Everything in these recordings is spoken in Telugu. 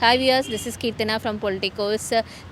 Hi viewers this is Keerthana from Politicos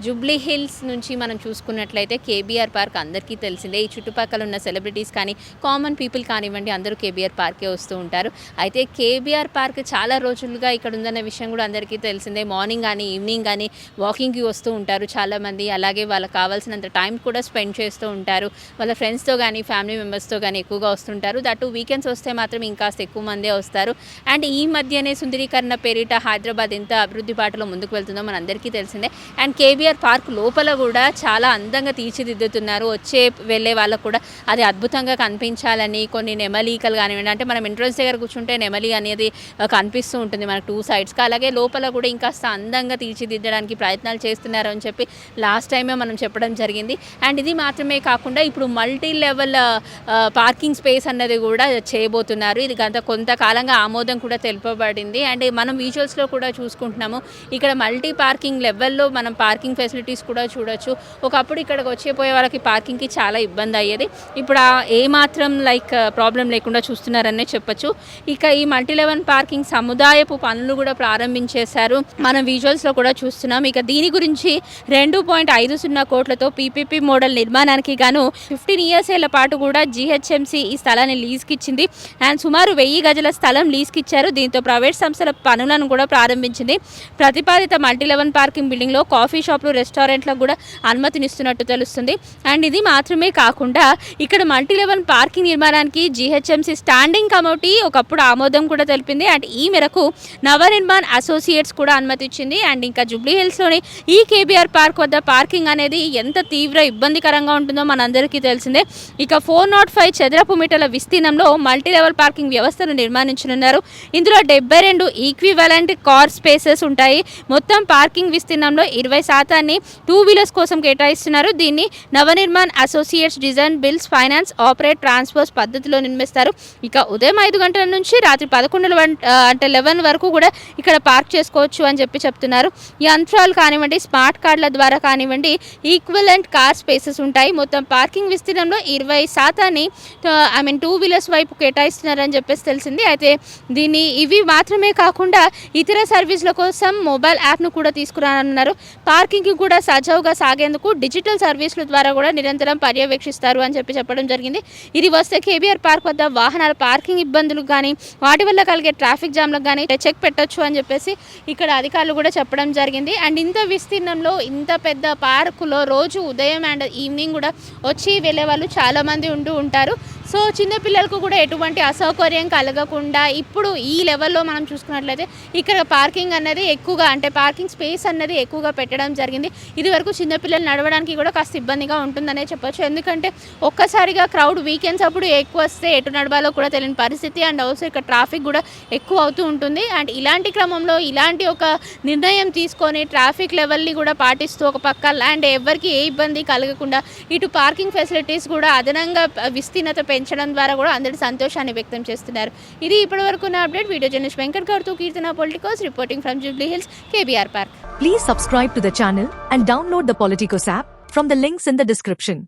Jubilee Hills నుంచి మనం చూసుకున్నట్లయితే కేబీఆర్ పార్క్ అందరికీ తెలిసిందే. ఈ చుట్టుపక్కల ఉన్న సెలబ్రిటీస్ కానీ కామన్ పీపుల్ కానివ్వండి అందరూ కేబీఆర్ పార్కే వస్తూ ఉంటారు. అయితే కేబీఆర్ పార్క్ చాలా రోజులుగా ఇక్కడ ఉందన్న విషయం కూడా అందరికీ తెలిసిందే. మార్నింగ్ కానీ ఈవినింగ్ కానీ వాకింగ్కి వస్తూ ఉంటారు చాలామంది అలాగే వాళ్ళకి కావాల్సినంత టైం కూడా స్పెండ్ చేస్తూ ఉంటారు. వాళ్ళ ఫ్రెండ్స్తో కానీ ఫ్యామిలీ మెంబర్స్తో కానీ ఎక్కువగా వస్తుంటారు. దట్టు వీకెండ్స్ వస్తే మాత్రం ఇంకాస్త ఎక్కువ మందే వస్తారు. అండ్ ఈ మధ్యనే సుందరీకరణ పేరిట హైదరాబాద్ ఎంత అభివృద్ధి బాటలో ముందుకు వెళ్తుందో మన అందరికీ తెలిసిందే. అండ్ కేబీఆర్ పార్క్ లోపల కూడా చాలా అందంగా తీర్చిదిద్దుతున్నారు. వచ్చే వెళ్ళే వాళ్ళకు కూడా అది అద్భుతంగా కనిపించాలని కొన్ని నెమలీకలు కానివ్వండి అంటే మనం ఎంట్రన్స్ దగ్గర కూర్చుంటే నెమలి అనేది కనిపిస్తూ ఉంటుంది మనకు టూ సైడ్స్కి అలాగే లోపల కూడా ఇంకాస్త అందంగా తీర్చిదిద్దడానికి ప్రయత్నాలు చేస్తున్నారు అని చెప్పి లాస్ట్ టైమే మనం చెప్పడం జరిగింది. అండ్ ఇది మాత్రమే కాకుండా ఇప్పుడు మల్టీ లెవెల్ పార్కింగ్ స్పేస్ అన్నది కూడా చేయబోతున్నారు. ఇది గత కొంతకాలంగా ఆమోదం కూడా తెలుపబడింది. అండ్ మనం విజువల్స్లో కూడా చూసుకుంటున్నాము. ఇక్కడ మల్టీ పార్కింగ్ లెవెల్లో మనం పార్కింగ్ ఫెసిలిటీస్ కూడా చూడొచ్చు. ఒకప్పుడు ఇక్కడికి వచ్చిపోయే వాళ్ళకి పార్కింగ్కి చాలా ఇబ్బంది అయ్యేది. ఇప్పుడు ఆ లైక్ ప్రాబ్లం లేకుండా చూస్తున్నారనే చెప్పొచ్చు. ఇక ఈ మల్టీ లెవెల్ పార్కింగ్ సముదాయపు పనులు కూడా ప్రారంభించేశారు. మనం విజువల్స్లో కూడా చూస్తున్నాం. ఇక దీని గురించి రెండు పాయింట్ ఐదు సున్నా కోట్లతో పీపీపీ మోడల్ నిర్మాణానికి గాను ఫిఫ్టీన్ ఇయర్స్ ఏళ్ళ పాటు కూడా జీహెచ్ఎంసీ ఈ స్థలాన్ని లీజ్కి ఇచ్చింది అండ్ సుమారు వెయ్యి గజల స్థలం లీజ్కి ఇచ్చారు దీంతో ప్రైవేట్ సంస్థల పనులను కూడా ప్రారంభించింది. ప్రతిపాదిత మల్టీ లెవెన్ పార్కింగ్ బిల్డింగ్లో కాఫీ షాప్లు రెస్టారెంట్లకు కూడా అనుమతినిస్తున్నట్టు తెలుస్తుంది. అండ్ ఇది మాత్రమే కాకుండా ఇక్కడ మల్టీ లెవెన్ పార్కింగ్ నిర్మాణానికి జీహెచ్ఎంసీ స్టాండింగ్ కమిటీ ఒకప్పుడు ఆమోదం కూడా తెలిపింది. అండ్ ఈ మేరకు నవనిర్మాణ్ అసోసియేట్స్ కూడా అనుమతి ఇచ్చింది అండ్ ఇంకా జూబ్లీ హిల్స్లోని ఈ కేబీఆర్ పార్క్ వద్ద పార్కింగ్ అనేది ఎంత తీవ్ర ఇబ్బందికరంగా ఉంటుందో మనందరికీ తెలిసిందే. ఇక ఫోర్ నాట్ ఫైవ్ చదరపు మీటర్ల విస్తీర్ణంలో మల్టీ లెవెల్ పార్కింగ్ వ్యవస్థను నిర్మాణించనున్నారు. ఇందులో డెబ్బై రెండు ఈక్వివలెంట్ కార్ స్పేసెస్ ఉంటాయి. మొత్తం పార్కింగ్ విస్తీర్ణంలో ఇరవై శాతాన్ని టూ వీలర్స్ కోసం కేటాయిస్తున్నారు. దీన్ని Navnirman associates design build finance operate transfers పద్ధతిలో నిర్మిస్తారు. ఇక ఉదయం ఐదు గంటల నుంచి రాత్రి పదకొండు అంటే లెవెన్ వరకు కూడా ఇక్కడ పార్క్ చేసుకోవచ్చు అని చెప్పి చెప్తున్నారు. యంత్రాలు కానివ్వండి స్మార్ట్ కార్డుల ద్వారా కానివ్వండి ఈక్వలెంట్ కార్ స్పేసెస్ ఉంటాయి. మొత్తం పార్కింగ్ విస్తీర్ణంలో ఇరవై శాతాన్ని ఐ మీన్ టూ వీలర్స్ వైపు కేటాయిస్తున్నారని చెప్పేసి తెలిసింది. అయితే దీన్ని ఇవి మాత్రమే కాకుండా ఇతర సర్వీసుల కోసం మొబైల్ యాప్ను కూడా తీసుకురానున్నారు. పార్కింగ్కి కూడా సజావుగా సాగేందుకు డిజిటల్ సర్వీసుల ద్వారా కూడా నిరంతరం పర్యవేక్షిస్తారు అని చెప్పి చెప్పడం జరిగింది. ఇది వస్తే కేబీఆర్ పార్క్ వద్ద వాహనాల పార్కింగ్ ఇబ్బందులకు కానీ వాటి వల్ల కలిగే ట్రాఫిక్ జామ్లకు కానీ చెక్ పెట్టొచ్చు అని చెప్పేసి ఇక్కడ అధికారులు కూడా చెప్పడం జరిగింది. అండ్ ఇంత విస్తీర్ణంలో ఇంత పెద్ద పార్కులో రోజు ఉదయం అండ్ ఈవినింగ్ కూడా వచ్చి వెళ్ళే వాళ్ళు చాలామంది ఉంటూ ఉంటారు. సో చిన్నపిల్లలకు కూడా ఎటువంటి అసౌకర్యం కలగకుండా ఇప్పుడు ఈ లెవెల్లో మనం చూసుకున్నట్లయితే ఇక్కడ పార్కింగ్ అన్నది ఎక్కువగా అంటే పార్కింగ్ స్పేస్ అన్నది ఎక్కువగా పెట్టడం జరిగింది. ఇది వరకు చిన్నపిల్లలు నడవడానికి కూడా కాస్త ఇబ్బందిగా ఉంటుందనే చెప్పొచ్చు. ఎందుకంటే ఒక్కసారిగా క్రౌడ్ వీకెండ్స్ అప్పుడు ఎక్కువ వస్తే ఎటు నడవాలో కూడా తెలియని పరిస్థితి. అండ్ ఆల్సో ఇక్కడ ట్రాఫిక్ కూడా ఎక్కువ అవుతూ ఉంటుంది. అండ్ ఇలాంటి క్రమంలో ఇలాంటి ఒక నిర్ణయం తీసుకొని ట్రాఫిక్ లెవెల్ని కూడా పాటిస్తూ ఒక పక్క అండ్ ఎవరికి ఏ ఇబ్బంది కలగకుండా ఇటు పార్కింగ్ ఫెసిలిటీస్ కూడా అదనంగా విస్తీర్ణత పెంచడం ద్వారా కూడా అందరి సంతోషాన్ని వ్యక్తం చేస్తున్నారు. ఇది ఇప్పటివరకు ఉన్న అప్డేట్. వీడియో జర్నలిస్ట్ వెంకట్ గారితో Keerthana Politicos reporting from Jubilee Hills KBR park please subscribe to the channel and download the Politicos app from the links in the description